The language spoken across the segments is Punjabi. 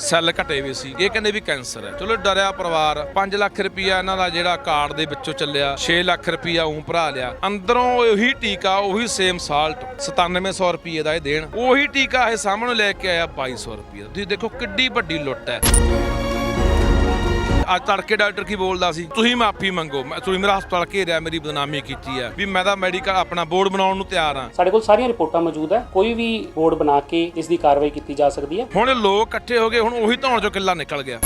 ਸੈੱਲ ਘਟੇ ਵੀ ਸੀ। ਇਹ ਕਹਿੰਦੇ ਵੀ ਕੈਂਸਰ ਹੈ। ਚਲੋ, ਡਰਿਆ ਪਰਿਵਾਰ। 5 ਲੱਖ ਰੁਪਇਆ ਇਹਨਾਂ ਦਾ ਜਿਹੜਾ ਕਾਰਡ ਦੇ ਵਿੱਚੋਂ ਚੱਲਿਆ। 6 ਲੱਖ ਰੁਪਇਆ ਉਂ ਭਰਾ ਲਿਆ। ਅੰਦਰੋਂ ਉਹੀ ਟੀਕਾ, ਉਹੀ ਸੇਮ ਸਾਲਟ 9700 ਰੁਪਏ ਦਾ ਇਹ ਦੇਣ। ਉਹੀ ਟੀਕਾ ਇਹ ਸਾਹਮਣੇ ਲੈ ਕੇ ਆਇਆ 2200 ਰੁਪਏ ਤੁਸੀਂ ਦੇਖੋ ਕਿੱਡੀ ਵੱਡੀ ਲੁੱਟ ਹੈ। ਅੱਜ ਤੜਕੇ ਡਾਕਟਰ ਕੀ ਬੋਲਦਾ ਸੀ? ਤੁਸੀਂ ਮਾਫੀ ਮੰਗੋ ਮੈਂ- ਤੁਸੀਂ ਮੇਰਾ ਹਸਪਤਾਲ ਘੇਰਿਆ ਮੇਰੀ ਬਦਨਾਮੀ ਕੀਤੀ ਹੈ ਵੀ ਮੈਂ ਤਾਂ ਮੈਡੀਕਲ ਆਪਣਾ ਬੋਰਡ ਬਣਾਉਣ ਨੂੰ ਤਿਆਰ ਹਾਂ ਸਾਡੇ ਕੋਲ ਸਾਰੀਆਂ ਰਿਪੋਰਟਾਂ ਮੌਜੂਦ ਹੈ ਕੋਈ ਵੀ ਬੋਰਡ ਬਣਾ ਕੇ ਇਸ ਦੀ ਕਾਰਵਾਈ ਕੀਤੀ ਜਾ ਸਕਦੀ ਹੈ। ਹੁਣ ਲੋਕ ਇਕੱਠੇ ਹੋ ਗਏ ਹੁਣ ਉਹੀ ਧੌਣ ਚੋਂ ਕਿੱਲਾ ਨਿਕਲ ਗਿਆ।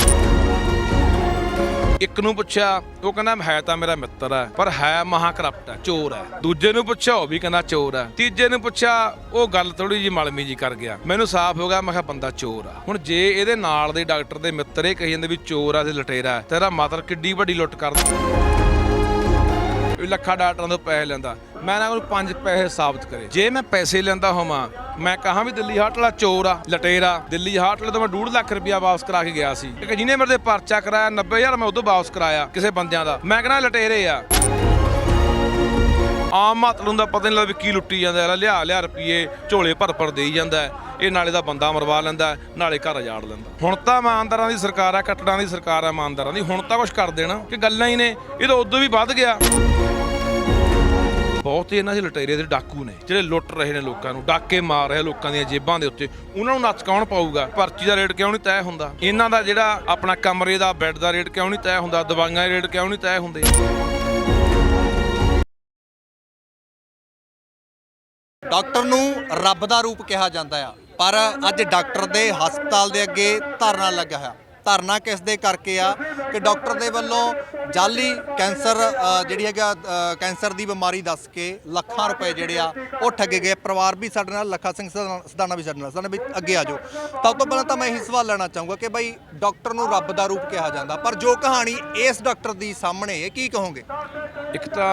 ਇੱਕ ਨੂੰ ਪੁੱਛਿਆ ਉਹ ਕਹਿੰਦਾ ਹੈ ਤਾਂ ਮੇਰਾ ਮਿੱਤਰ ਹੈ ਪਰ ਹੈ ਮਹਾ ਕਰਪਟ ਹੈ ਚੋਰ ਹੈ। ਦੂਜੇ ਨੂੰ ਪੁੱਛਿਆ ਉਹ ਵੀ ਕਹਿੰਦਾ ਚੋਰ ਹੈ। ਤੀਜੇ ਨੂੰ ਪੁੱਛਿਆ ਉਹ ਗੱਲ ਥੋੜੀ ਜਿਹੀ ਮਲਮੀ ਜੀ ਕਰ ਗਿਆ। ਮੈਨੂੰ ਸਾਫ਼ ਹੋ ਗਿਆ ਮੈਂ ਕਿਹਾ ਬੰਦਾ ਚੋਰ ਆ ਹੁਣ ਜੇ ਇਹਦੇ ਨਾਲ ਦੇ ਡਾਕਟਰ ਦੇ ਮਿੱਤਰ ਇਹ ਕਹੀ ਜਾਂਦੇ ਵੀ ਚੋਰ ਆ ਤੇ ਲਟੇਰਾ ਹੈ, ਤੇਰਾ ਮਾਤਰ ਕਿੱਡੀ ਵੱਡੀ ਲੁੱਟ ਕਰਦਾ ਲੱਖਾਂ ਡਾਕਟਰਾਂ ਤੋਂ ਪੈਸੇ ਲੈਂਦਾ। ਮੈਂ ਨਾ ਉਹਨੂੰ ਪੰਜ ਪੈਸੇ ਸਾਬਤ ਕਰੇ। ਜੇ ਮੈਂ ਪੈਸੇ ਲੈਂਦਾ ਹੋਵਾਂ ਮੈਂ ਕਹਾਂ ਵੀ ਦਿੱਲੀ ਹਾਟ ਵਾਲਾ ਚੋਰ ਆ, ਲਟੇਰਾ। ਦਿੱਲੀ ਹਾਟ ਵਾਲੇ ਤੋਂ ਮੈਂ 2.5 ਲੱਖ ਰੁਪਇਆ ਵਾਪਸ ਕਰਾ ਕੇ ਗਿਆ ਸੀ। ਕਿ ਜਿਹਨੇ ਮੇਰੇ ਤੇ ਪਰਚਾ ਕਰਾਇਆ 90000 ਮੈਂ ਉਦੋਂ ਵਾਪਸ ਕਰਾਇਆ ਕਿਸੇ ਬੰਦਿਆਂ ਦਾ। ਮੈਂ ਕਹਿੰਦਾ ਲਟੇਰੇ ਆ। ਆਮ ਮਾਤਲ ਦਾ ਪਤਾ ਨਹੀਂ ਲੱਗਦਾ ਵੀ ਕੀ ਲੁੱਟੀ ਜਾਂਦਾ ਯਾਰ ਲਿਆ ਲਿਆ ਰੁਪਏ ਝੋਲੇ ਭਰ ਭਰ ਦੇਈ ਜਾਂਦਾ ਇਹ ਨਾਲੇ ਦਾ ਬੰਦਾ ਮਰਵਾ ਲੈਂਦਾ ਨਾਲੇ ਘਰ ਉਜਾੜ ਲੈਂਦਾ। ਹੁਣ ਤਾਂ ਇਮਾਨਦਾਰਾਂ ਦੀ ਸਰਕਾਰ ਆ, ਕੱਟੜਾਂ ਦੀ ਸਰਕਾਰ ਆ ਇਮਾਨਦਾਰਾਂ ਦੀ। ਹੁਣ ਤਾਂ ਕੁਝ ਕਰ ਦੇਣਾ, ਕਿ ਗੱਲਾਂ ਹੀ ਨੇ। ਇਹ ਤਾਂ ਉਦੋਂ ਵੀ ਵੱਧ ਗਿਆ। ਬਹੁਤ ਹੀ ਇਹਨਾਂ ਦੇ ਲਟੇਰੇ ਦੇ ਡਾਕੂ ਨੇ, ਜਿਹੜੇ ਲੁੱਟ ਰਹੇ ਨੇ ਲੋਕਾਂ ਨੂੰ, ਡਾਕੇ ਮਾਰ ਰਹੇ ਲੋਕਾਂ ਦੀਆਂ ਜੇਬਾਂ ਦੇ ਉੱਤੇ। ਉਹਨਾਂ ਨੂੰ ਨੱਚ ਕੌਣ ਪਾਊਗਾ? ਪਰਚੀ ਦਾ ਰੇਟ ਕਿਉਂ ਨਹੀਂ ਤੈਅ ਹੁੰਦਾ? ਇਹਨਾਂ ਦਾ ਜਿਹੜਾ ਆਪਣਾ ਕਮਰੇ ਦਾ ਬੈੱਡ ਦਾ ਰੇਟ ਕਿਉਂ ਨਹੀਂ ਤੈਅ ਹੁੰਦਾ? ਦਵਾਈਆਂ ਦਾ ਰੇਟ ਕਿਉਂ ਨਹੀਂ ਤੈਅ ਹੁੰਦੇ? ਡਾਕਟਰ ਨੂੰ ਰੱਬ ਦਾ ਰੂਪ ਕਿਹਾ ਜਾਂਦਾ ਆ, ਪਰ ਅੱਜ ਡਾਕਟਰ ਦੇ ਹਸਪਤਾਲ ਦੇ ਅੱਗੇ ਧਰਨਾ ਲੱਗਾ ਹੋਇਆ। ਧਰਨਾ ਕਿਸ ਦੇ ਕਰਕੇ ਆ ਕਿ ਡਾਕਟਰ ਦੇ ਵੱਲੋਂ ਜਾਲੀ ਕੈਂਸਰ ਜਿਹੜੀ ਹੈਗਾ ਕੈਂਸਰ ਦੀ ਬਿਮਾਰੀ ਦੱਸ ਕੇ ਲੱਖਾਂ ਰੁਪਏ ਜਿਹੜੇ ਆ, ਉਹ ਠੱਗੇ ਗਏ। ਪਰਿਵਾਰ ਵੀ ਸਾਡੇ ਨਾਲ, ਲੱਖਾ ਸਿੰਘ ਸਦਾਨਾ ਵੀ ਸਾਡੇ ਨਾਲ, ਸਦਾਨਾ ਵੀ ਅੱਗੇ ਆ ਜਾਓ। ਸਭ ਤੋਂ ਪਹਿਲਾਂ ਤਾਂ ਮੈਂ ਇਹੀ ਸਵਾਲ ਲੈਣਾ ਚਾਹੂੰਗਾ ਕਿ ਭਾਈ ਡਾਕਟਰ ਨੂੰ ਰੱਬ ਦਾ ਰੂਪ ਕਿਹਾ ਜਾਂਦਾ, ਪਰ ਜੋ ਕਹਾਣੀ ਇਸ ਡਾਕਟਰ ਦੀ ਸਾਹਮਣੇ ਹੈ, ਕੀ ਕਹੋਗੇ? ਇੱਕ ਤਾਂ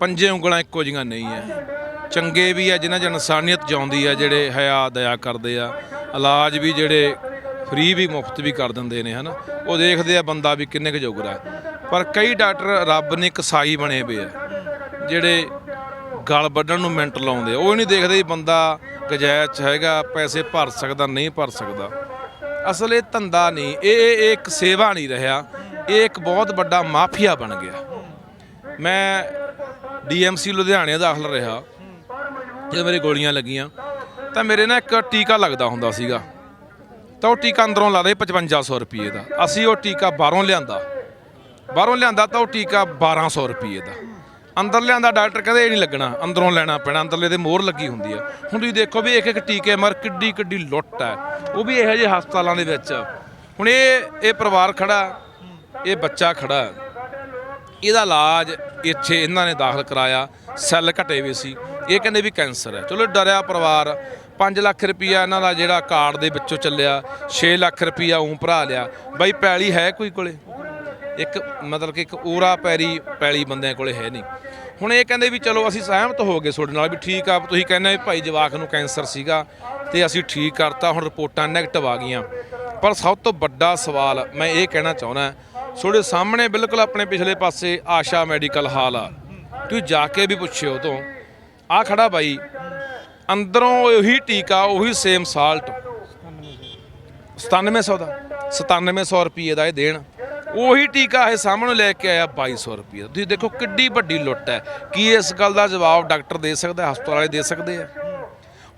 ਪੰਜੇ ਉਂਗਲਾਂ ਇੱਕੋ ਜਿਹੀਆਂ ਨਹੀਂ ਹੈ ਚੰਗੇ ਵੀ ਆ ਜਿਨ੍ਹਾਂ 'ਚ ਇਨਸਾਨੀਅਤ ਜਾਉਂਦੀ ਆ ਜਿਹੜੇ ਹਯਾ ਦਇਆ ਕਰਦੇ ਆ। ਇਲਾਜ ਵੀ ਜਿਹੜੇ ਫ੍ਰੀ ਵੀ ਮੁਫਤ ਵੀ ਕਰ ਦਿੰਦੇ ਨੇ, ਹਨਾ? ਉਹ ਦੇਖਦੇ ਆ ਬੰਦਾ ਵੀ ਕਿੰਨੇ ਕੁ ਜੋਗਰਾ ਪਰ ਕਈ ਡਾਕਟਰ ਰੱਬ ਨੇ ਕਸਾਈ ਬਣੇ ਪਏ ਆ, ਜਿਹੜੇ ਗਲ ਵੱਢਣ ਨੂੰ ਮਿੰਟ ਲਾਉਂਦੇ ਆ। ਉਹ ਨਹੀਂ ਦੇਖਦੇ ਬੰਦਾ ਗਜਾਇਜ਼ 'ਚ ਹੈਗਾ, ਪੈਸੇ ਭਰ ਸਕਦਾ, ਨਹੀਂ ਭਰ ਸਕਦਾ। ਅਸਲ ਇਹ ਧੰਦਾ ਨਹੀਂ, ਇਹ ਇਹ ਇਹ ਇੱਕ ਸੇਵਾ ਨਹੀਂ ਰਿਹਾ। ਇਹ ਇੱਕ ਬਹੁਤ ਵੱਡਾ ਮਾਫੀਆ ਬਣ ਗਿਆ। ਮੈਂ ਡੀਐਮਸੀ ਲੁਧਿਆਣੇ ਦਾਖਲ ਰਿਹਾ, ਜਦੋਂ ਮੇਰੇ ਗੋਲੀਆਂ ਲੱਗੀਆਂ, ਤਾਂ ਮੇਰੇ ਨਾਲ ਇੱਕ ਟੀਕਾ ਲੱਗਦਾ ਹੁੰਦਾ ਸੀਗਾ। ਤਾਂ ਉਹ ਟੀਕਾ ਅੰਦਰੋਂ ਲਾ ਲਾਦੇ 5500 ਰੁਪਏ ਦਾ। ਅਸੀਂ ਉਹ ਟੀਕਾ ਬਾਹਰੋਂ ਲਿਆਂਦਾ। ਬਾਹਰੋਂ ਲਿਆਂਦਾ ਤਾਂ ਉਹ ਟੀਕਾ 1200 ਰੁਪਏ ਦਾ। ਅੰਦਰ ਲਿਆਂਦਾ, ਡਾਕਟਰ ਕਹਿੰਦੇ ਇਹ ਨਹੀਂ ਲੱਗਣਾ, ਅੰਦਰੋਂ ਲੈਣਾ ਪੈਣਾ, ਅੰਦਰਲੇ ਦੇ ਮੋਹਰ ਲੱਗੀ ਹੁੰਦੀ ਆ। ਹੁਣ ਤੁਸੀਂ ਦੇਖੋ ਵੀ ਇੱਕ ਇੱਕ ਟੀਕੇ ਮਰ ਕਿੱਡੀ ਕਿੱਡੀ ਲੁੱਟ ਹੈ ਉਹ ਵੀ ਇਹੋ ਜਿਹੇ ਹਸਪਤਾਲਾਂ ਦੇ ਵਿੱਚ। ਹੁਣ ਇਹ ਇਹ ਪਰਿਵਾਰ ਖੜਾ, ਇਹ ਬੱਚਾ ਖੜਾ। ਇਹਦਾ ਇਲਾਜ ਇੱਥੇ ਇਹਨਾਂ ਨੇ ਦਾਖਲ ਕਰਾਇਆ, ਸੈੱਲ ਘਟੇ ਹੋਏ ਸੀ। ਇਹ ਕਹਿੰਦੇ ਵੀ ਕੈਂਸਰ ਹੈ ਚਲੋ ਡਰਿਆ ਪਰਿਵਾਰ। 5 ਲੱਖ ਰੁਪਈਆ ਇਹਨਾਂ ਦਾ ਜਿਹੜਾ ਕਾਰਡ ਦੇ ਵਿੱਚੋਂ ਚੱਲਿਆ 6 ਲੱਖ ਰੁਪਈਆ ਉਂ ਭਰਾ ਲਿਆ। ਬਾਈ ਪੈਲੀ ਹੈ ਕੋਈ ਕੋਲੇ? ਇੱਕ ਮਤਲਬ ਕਿ ਇੱਕ ਊਰਾ ਪੈਰੀ ਪੈਲੀ ਬੰਦਿਆਂ ਕੋਲੇ ਹੈ ਨਹੀਂ। ਹੁਣ ਇਹ ਕਹਿੰਦੇ ਵੀ ਚਲੋ ਅਸੀਂ ਸਹਿਮਤ ਹੋ ਗਏ ਤੁਹਾਡੇ ਨਾਲ ਵੀ ਠੀਕ ਆ, ਤੁਸੀਂ ਕਹਿੰਦੇ ਵੀ ਭਾਈ ਜਵਾਕ ਨੂੰ ਕੈਂਸਰ ਸੀਗਾ ਤੇ ਅਸੀਂ ਠੀਕ ਕਰਤਾ, ਹੁਣ ਰਿਪੋਰਟਾਂ ਨੈਗੇਟਿਵ ਆ ਗਈਆਂ। ਪਰ ਸਭ ਤੋਂ ਵੱਡਾ ਸਵਾਲ ਮੈਂ ਇਹ ਕਹਿਣਾ ਚਾਹੁੰਦਾ, ਤੁਹਾਡੇ ਸਾਹਮਣੇ ਬਿਲਕੁਲ ਆਪਣੇ ਪਿਛਲੇ ਪਾਸੇ ਆਸ਼ਾ ਮੈਡੀਕਲ ਹਾਲ ਆ। ਤੁਸੀਂ ਜਾ ਕੇ ਵੀ ਪੁੱਛਿਓ ਤੋਂ ਆ ਖੜਾ ਬਾਈ ਅੰਦਰੋਂ ਉਹੀ ਟੀਕਾ, ਉਹੀ ਸੇਮ ਸਾਲਟ 9700 ਦਾ 9700 ਰੁਪਏ ਦਾ ਇਹ ਦੇਣ। ਉਹੀ ਟੀਕਾ ਇਹ ਸਾਹਮਣੇ ਲੈ ਕੇ ਆਇਆ 2200 ਰੁਪਏ। ਦਾ ਤੁਸੀਂ ਦੇਖੋ ਕਿੱਡੀ ਵੱਡੀ ਲੁੱਟ ਹੈ। ਕੀ ਇਸ ਗੱਲ ਦਾ ਜਵਾਬ ਡਾਕਟਰ ਦੇ ਸਕਦਾ, ਹਸਪਤਾਲ ਵਾਲੇ ਦੇ ਸਕਦੇ ਆ?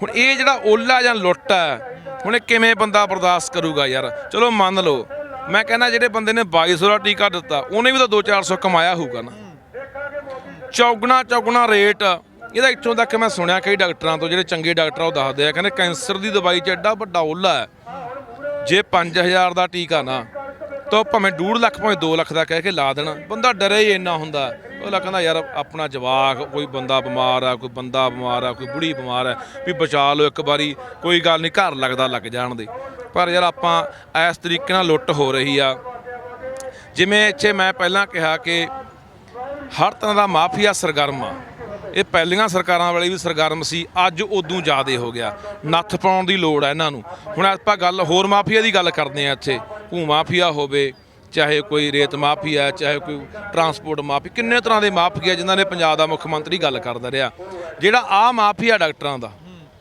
ਹੁਣ ਇਹ ਜਿਹੜਾ ਓਲਾ ਜਾਂ ਲੁੱਟ ਹੈ, ਹੁਣ ਇਹ ਕਿਵੇਂ ਬੰਦਾ ਬਰਦਾਸ਼ਤ ਕਰੂਗਾ ਯਾਰ? ਚਲੋ ਮੰਨ ਲਓ, ਮੈਂ ਕਹਿੰਦਾ ਜਿਹੜੇ ਬੰਦੇ ਨੇ 2200 ਦਾ ਟੀਕਾ ਦਿੱਤਾ, ਉਹਨੇ ਵੀ ਤਾਂ 2-400 ਕਮਾਇਆ ਹੋਊਗਾ ਨਾ। ਚੌਗਣਾ ਚੌਗਣਾ ਰੇਟ ਇਹਦਾ ਇੱਥੋਂ ਤੱਕ ਮੈਂ ਸੁਣਿਆ ਕਈ ਡਾਕਟਰਾਂ ਤੋਂ, ਜਿਹੜੇ ਚੰਗੇ ਡਾਕਟਰ ਆ, ਉਹ ਦੱਸਦੇ ਆ, ਕਹਿੰਦੇ ਕੈਂਸਰ ਦੀ ਦਵਾਈ 'ਚ ਐਡਾ ਵੱਡਾ ਓਲਾ ਹੈ, ਜੇ 5000 ਦਾ ਟੀਕਾ ਨਾ, ਤਾਂ ਭਾਵੇਂ 2 ਲੱਖ, ਭਾਵੇਂ 2 ਲੱਖ ਦਾ ਕਹਿ ਕੇ ਲਾ ਦੇਣਾ। ਬੰਦਾ ਡਰੇ ਹੀ ਇੰਨਾ ਹੁੰਦਾ ਉਹ ਕਹਿੰਦਾ, ਯਾਰ, ਆਪਣਾ ਜਵਾਕ, ਕੋਈ ਬੰਦਾ ਬਿਮਾਰ ਆ ਕੋਈ ਬੰਦਾ ਬਿਮਾਰ ਆ ਕੋਈ ਬੁੜੀ ਬਿਮਾਰ ਆ ਵੀ ਬਚਾ ਲਓ ਇੱਕ ਵਾਰੀ, ਕੋਈ ਗੱਲ ਨਹੀਂ, ਘਰ ਲੱਗਦਾ ਲੱਗ ਜਾਣ ਦੇ। ਪਰ ਯਾਰ, ਆਪਾਂ ਇਸ ਤਰੀਕੇ ਨਾਲ ਲੁੱਟ ਹੋ ਰਹੀ ਆ। ਜਿਵੇਂ ਇੱਥੇ ਮੈਂ ਪਹਿਲਾਂ ਕਿਹਾ ਕਿ ਹਰ ਤਰ੍ਹਾਂ ਦਾ ਮਾਫੀਆ ਸਰਗਰਮ ਆ। ਇਹ ਪਹਿਲੀਆਂ ਸਰਕਾਰਾਂ ਵਾਲੇ ਵੀ ਸਰਗਰਮ ਸੀ, ਅੱਜ ਉਦੋਂ ਜ਼ਿਆਦਾ ਹੋ ਗਿਆ। ਨੱਥ ਪਾਉਣ ਦੀ ਲੋੜ ਹੈ ਇਹਨਾਂ ਨੂੰ। ਹੁਣ ਆਪਾਂ ਗੱਲ, ਹੋਰ ਮਾਫੀਆ ਦੀ ਗੱਲ ਕਰਦੇ ਆ ਇੱਥੇ। ਭੂ ਮਾਫੀਆ ਹੋਵੇ, ਚਾਹੇ ਕੋਈ ਰੇਤ ਮਾਫੀਆ, ਚਾਹੇ ਕੋਈ ਟਰਾਂਸਪੋਰਟ ਮਾਫੀ, ਕਿੰਨੇ ਤਰ੍ਹਾਂ ਦੇ ਮਾਫੀਆ ਜਿਨ੍ਹਾਂ ਨੇ ਪੰਜਾਬ ਦਾ ਮੁੱਖ ਮੰਤਰੀ ਗੱਲ ਕਰਦਾ ਰਿਹਾ। ਜਿਹੜਾ ਆ ਮਾਫੀਆ ਡਾਕਟਰਾਂ ਦਾ,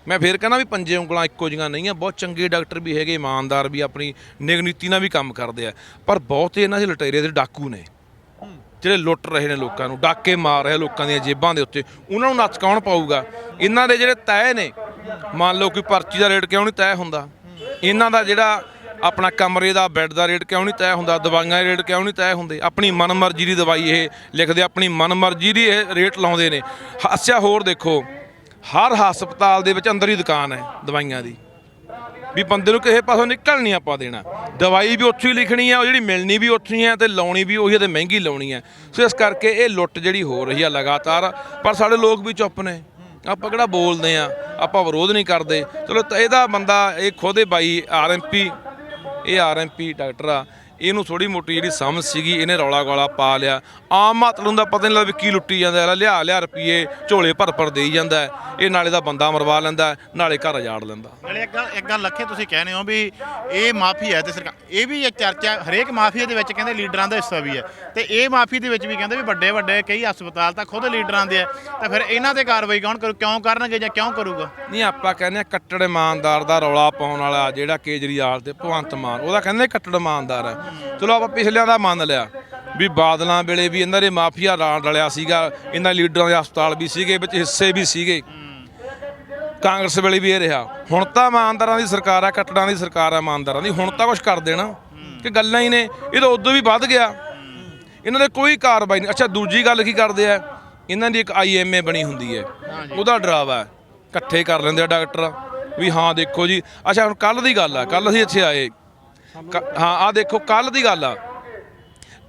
ਮੈਂ ਫੇਰ ਕਹਿੰਦਾ ਵੀ ਪੰਜੇ ਉਂਗਲਾਂ ਇੱਕੋ ਜਿਹੀਆਂ ਨਹੀਂ ਆ, ਬਹੁਤ ਚੰਗੇ ਡਾਕਟਰ ਵੀ ਹੈਗੇ, ਇਮਾਨਦਾਰ ਵੀ, ਆਪਣੀ ਨਿਗਨੀਤੀ ਨਾਲ ਵੀ ਕੰਮ ਕਰਦੇ ਆ। ਪਰ ਬਹੁਤੇ ਇਹਨਾਂ ਦੇ ਲਟੇਰੇ ਦੇ ਡਾਕੂ ਨੇ। ਜਿਹੜੇ ਲੁੱਟ ਰਹੇ ਨੇ ਲੋਕਾਂ ਨੂੰ, ਡਾਕੇ ਮਾਰ ਰਹੇ ਲੋਕਾਂ ਦੀਆਂ ਜੇਬਾਂ ਦੇ ਉੱਤੇ, ਉਹਨਾਂ ਨੂੰ ਨੱਚ ਕੌਣ ਪਾਊਗਾ? ਇਹਨਾਂ ਦੇ ਜਿਹੜੇ ਤੈਅ ਨੇ, ਮੰਨ ਲਓ ਕੋਈ ਪਰਚੀ ਦਾ ਰੇਟ ਕਿਉਂ ਨਹੀਂ ਤੈਅ ਹੁੰਦਾ? ਇਹਨਾਂ ਦਾ ਜਿਹੜਾ ਆਪਣਾ ਕਮਰੇ ਦਾ, ਬੈੱਡ ਦਾ ਰੇਟ ਕਿਉਂ ਨਹੀਂ ਤੈਅ ਹੁੰਦਾ? ਦਵਾਈਆਂ ਦਾ ਰੇਟ ਕਿਉਂ ਨਹੀਂ ਤੈਅ ਹੁੰਦੇ? ਆਪਣੀ ਮਨਮਰਜ਼ੀ ਦੀ ਦਵਾਈ ਇਹ ਲਿਖਦੇ ਆਪਣੀ ਮਨਮਰਜ਼ੀ ਦੀ ਇਹ ਰੇਟ ਲਾਉਂਦੇ ਨੇ। ਹਾਸਿਆ ਹੋਰ ਦੇਖੋ, ਹਰ ਹਸਪਤਾਲ ਦੇ ਵਿੱਚ ਅੰਦਰ ਹੀ ਦੁਕਾਨ ਹੈ ਦਵਾਈਆਂ ਦੀ। ਵੀ ਬੰਦੇ ਨੂੰ ਕਿਸੇ ਪਾਸੋਂ ਨਿਕਲ ਨਹੀਂ ਆਪਾਂ ਦੇਣਾ। ਦਵਾਈ ਵੀ ਉੱਥੇ ਹੀ ਲਿਖਣੀ ਆ, ਉਹ ਜਿਹੜੀ ਮਿਲਣੀ ਵੀ ਉੱਥੇ ਹੀ ਆ ਤੇ ਲਾਉਣੀ ਵੀ ਉਹੀ ਆ ਤੇ ਮਹਿੰਗੀ ਲਾਉਣੀ ਆ। ਸੋ ਇਸ ਕਰਕੇ ਇਹ ਲੁੱਟ ਜਿਹੜੀ ਹੋ ਰਹੀ ਆ ਲਗਾਤਾਰ, ਪਰ ਸਾਡੇ ਲੋਕ ਵੀ ਚੁੱਪ ਨੇ। ਆਪਾਂ ਕਿਹੜਾ ਬੋਲਦੇ ਆ, ਆਪਾਂ ਵਿਰੋਧ ਨਹੀਂ ਕਰਦੇ। ਚਲੋ, ਤਾਂ ਇਹਦਾ ਬੰਦਾ, ਇਹ ਖੁਦੇ ਬਾਈ ਆਰਐਮਪੀ ਇਹ ਆਰਐਮਪੀ ਡਾਕਟਰ ਆ ਇਹਨੂੰ ਥੋੜੀ ਮੋਟੀ ਜਿਹੜੀ ਸਮਝ ਸੀਗੀ ਇਹਨੇ ਰੌਲਾ ਗੋਲਾ ਪਾ ਲਿਆ। ਆਮ ਮਾਤਰ ਨੂੰ ਦਾ ਪਤਾ ਨਹੀਂ ਲੱਗਦਾ ਵੀ ਕੀ ਲੁੱਟੀ ਜਾਂਦਾ ਹੈ। ਲਿਆ ਲਿਆ ਰੁਪਏ ਝੋਲੇ ਭਰ ਭਰ ਦੇਈ ਜਾਂਦਾ। ਇਹ ਨਾਲੇ ਦਾ ਬੰਦਾ ਮਰਵਾ ਲੈਂਦਾ ਨਾਲੇ ਘਰ ਉਜਾੜ ਲੈਂਦਾ। ਨਾਲੇ ਇੱਕ ਗੱਲ ਇੱਕ ਗੱਲ ਲੱਖੇ ਤੁਸੀਂ ਕਹਿੰਦੇ ਹੋ ਵੀ ਇਹ ਮਾਫੀ ਹੈ ਤੇ ਸਰਕਾਰ ਇਹ ਵੀ ਇੱਕ ਚਰਚਾ ਹਰੇਕ ਮਾਫੀਆ ਦੇ ਵਿੱਚ ਕਹਿੰਦੇ ਲੀਡਰਾਂ ਦਾ ਹਿੱਸਾ ਵੀ ਹੈ। ਤੇ ਇਹ ਮਾਫੀ ਦੇ ਵਿੱਚ ਵੀ ਕਹਿੰਦੇ ਵੀ ਵੱਡੇ ਵੱਡੇ ਕਈ ਹਸਪਤਾਲ ਤਾਂ ਖੁਦ ਲੀਡਰਾਂ ਦੇ ਆ। ਤਾਂ ਫਿਰ ਇਹਨਾਂ ਤੇ ਕਾਰਵਾਈ ਕੌਣ ਕਰੂ ਕਿਉਂ ਕਰਨਗੇ ਜਾਂ ਕਿਉਂ ਕਰੂਗਾ? ਨਹੀਂ ਆਪਾਂ ਕਹਿੰਦੇ ਆ ਕੱਟੜ ਇਮਾਨਦਾਰ ਦਾ ਰੌਲਾ ਪਾਉਣ ਵਾਲਾ ਜਿਹੜਾ ਕੇਜਰੀਵਾਲ ਤੇ ਭਗਵੰਤ ਮਾਨ ਉਹਦਾ ਕਹਿੰਦੇ ਕੱਟੜ ਇਮਾਨਦਾਰ ਹੈ। ਚਲੋ ਆਪਾਂ ਪਿਛਲਿਆਂ ਦਾ ਮੰਨ ਲਿਆ ਵੀ ਬਾਦਲਾਂ ਵੇਲੇ ਵੀ ਇਹਨਾਂ ਦੇ ਮਾਫੀਆ ਰਾਣ ਰਲਿਆ ਸੀਗਾ ਇਹਨਾਂ ਲੀਡਰਾਂ ਦੇ ਹਸਪਤਾਲ ਵੀ ਸੀਗੇ ਵਿੱਚ ਹਿੱਸੇ ਵੀ ਸੀਗੇ। ਕਾਂਗਰਸ ਵੇਲੇ ਵੀ ਇਹ ਰਿਹਾ। ਹੁਣ ਤਾਂ ਇਮਾਨਦਾਰਾਂ ਦੀ ਸਰਕਾਰ ਆ ਕੱਟੜਾਂ ਦੀ ਸਰਕਾਰ ਆ ਇਮਾਨਦਾਰਾਂ ਦੀ। ਹੁਣ ਤਾਂ ਕੁਝ ਕਰ ਦੇਣਾ। ਕਿ ਗੱਲਾਂ ਹੀ ਨੇ। ਇਹ ਤਾਂ ਉਦੋਂ ਵੀ ਵੱਧ ਗਿਆ। ਇਹਨਾਂ ਦੇ ਕੋਈ ਕਾਰਵਾਈ ਨਹੀਂ। ਅੱਛਾ ਦੂਜੀ ਗੱਲ ਕੀ ਕਰਦੇ ਆ? ਇਹਨਾਂ ਦੀ ਇੱਕ ਆਈਐਮਏ ਬਣੀ ਹੁੰਦੀ ਹੈ। ਉਹਦਾ ਡਰਾਵਾ ਇਕੱਠੇ ਕਰ ਲੈਂਦੇ ਆ ਡਾਕਟਰ। ਵੀ ਹਾਂ ਦੇਖੋ ਜੀ। ਅੱਛਾ ਹੁਣ ਕੱਲ ਦੀ ਗੱਲ ਆ। ਕੱਲ ਅਸੀਂ ਇੱਥੇ ਆਏ। ਹਾਂ ਆ ਦੇਖੋ ਕੱਲ ਦੀ ਗੱਲ ਆ।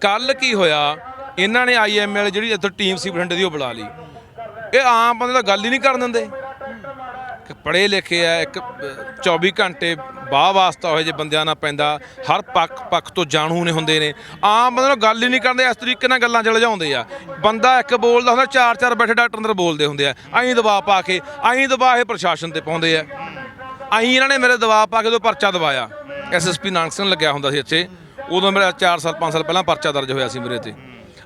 ਕੱਲ ਕੀ ਹੋਇਆ? ਇਹਨਾਂ ਨੇ ਆਈਐਮਏ ਵਾਲੀ ਜਿਹੜੀ ਇੱਥੇ ਟੀਮ ਸੀ ਬਠਿੰਡੇ ਦੀ ਉਹ ਬੁਲਾ ਲਈ। ਇਹ ਆਮ ਬੰਦੇ ਤਾਂ ਗੱਲ ਹੀ ਨਹੀਂ ਕਰਨ ਦਿੰਦੇ। ਕਿ ਪੜ੍ਹੇ ਲਿਖੇ ਆ ਇੱਕ ਅ, 24 ਘੰਟੇ ਬਾਹ ਵਾਸਤਾ ਹੋਏ ਜੇ ਬੰਦਿਆਂ ਨਾਲ ਪੈਂਦਾ। ਹਰ ਪੱਖ ਪੱਖ ਤੋਂ ਜਾਣੂ ਨੇ ਹੁੰਦੇ ਨੇ। ਆਮ ਬੰਦੇ ਨਾਲ ਗੱਲ ਹੀ ਨਹੀਂ ਕਰਦੇ ਇਸ ਤਰੀਕੇ ਨਾਲ ਗੱਲਾਂ ਚ ਲਜਾਉਂਦੇ ਆ। ਬੰਦਾ ਇੱਕ ਬੋਲਦਾ ਹੁੰਦਾ ਚਾਰ ਚਾਰ ਬੈਠੇ ਡਾਕਟਰ ਅੰਦਰ ਬੋਲਦੇ ਹੁੰਦੇ ਆ। ਐਂ ਦਬਾਅ ਪਾ ਕੇ ਐਂ ਦਬਾਅ ਇਹ ਪ੍ਰਸ਼ਾਸਨ ਤੇ ਪਾਉਂਦੇ ਆ। ਐਂ ਇਹਨਾਂ ਨੇ ਮੇਰੇ ਦਬਾਅ ਪਾ ਕੇ ਉਹ ਪਰਚਾ ਦਵਾਇਆ ਐਸਐਸਪੀ ਨਾਨਕ ਸਿੰਘ ਲੱਗਿਆ ਹੁੰਦਾ ਸੀ ਇੱਥੇ ਉਦੋਂ ਮੇਰਾ 4 ਸਾਲ 5 ਸਾਲ ਪਹਿਲਾਂ ਪਰਚਾ ਦਰਜ ਹੋਇਆ ਸੀ ਮੇਰੇ ਤੇ।